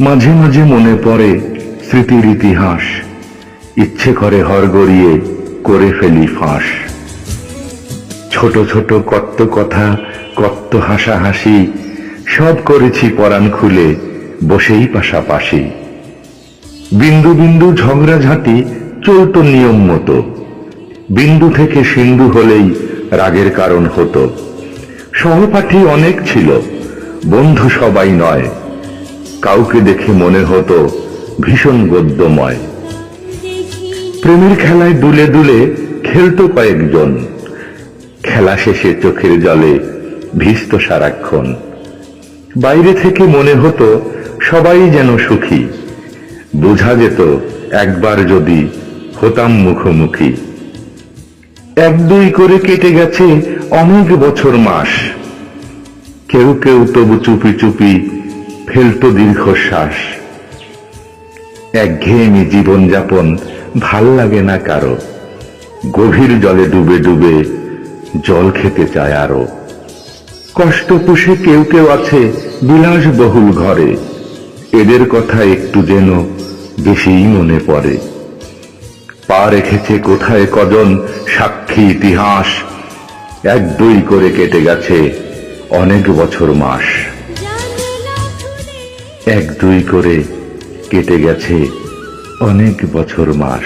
মাঝে মাঝে মনে পড়ে স্মৃতির ইতিহাস। ইচ্ছে করে হর গড়িয়ে করে ফেলি ফাঁস। ছোট ছোট কত্ত কথা কত্ত হাসাহাসি, সব করেছি পরাণ খুলে, বসেই পাশাপাশি। বিন্দু বিন্দু ঝগড়াঝাঁটি চলত নিয়ম মতো। বিন্দু থেকে সিন্ধু হলেই রাগের কারণ হতো। সহপাঠী অনেক ছিল, বন্ধু সবাই নয়। কাউকে দেখে মনে হতো ভীষণ গদ্যময়। প্রেমের খেলায় দুলে দুলে খেলতো কয়েকজন। খেলা শেষে চোখের জলে ভিজত সারাক্ষণ। বাইরে থেকে মনে হতো সবাই যেন সুখী। বোঝা যেত একবার যদি হতাম মুখোমুখি। এক দুই করে কেটে গেছে অনেক বছর মাস। কেউ কেউ তবু চুপি চুপি ফেলতো দীর্ঘশ্বাস। একঘেয়েমি জীবনযাপন ভালো লাগে না কারও। গভীর জলে ডুবে ডুবে জল খেতে চায় আরও। কষ্ট পুষে কেউ কেউ আছে বিলাস বহুল ঘরে। এদের কথা একটু যেন বেশিই মনে পড়ে। পা রেখেছে কোথায় কজন সাক্ষী ইতিহাস? এক দুই করে কেটে গেছে অনেক বছর মাস। এক দুই করে কেটে গেছে অনেক বছর মাস।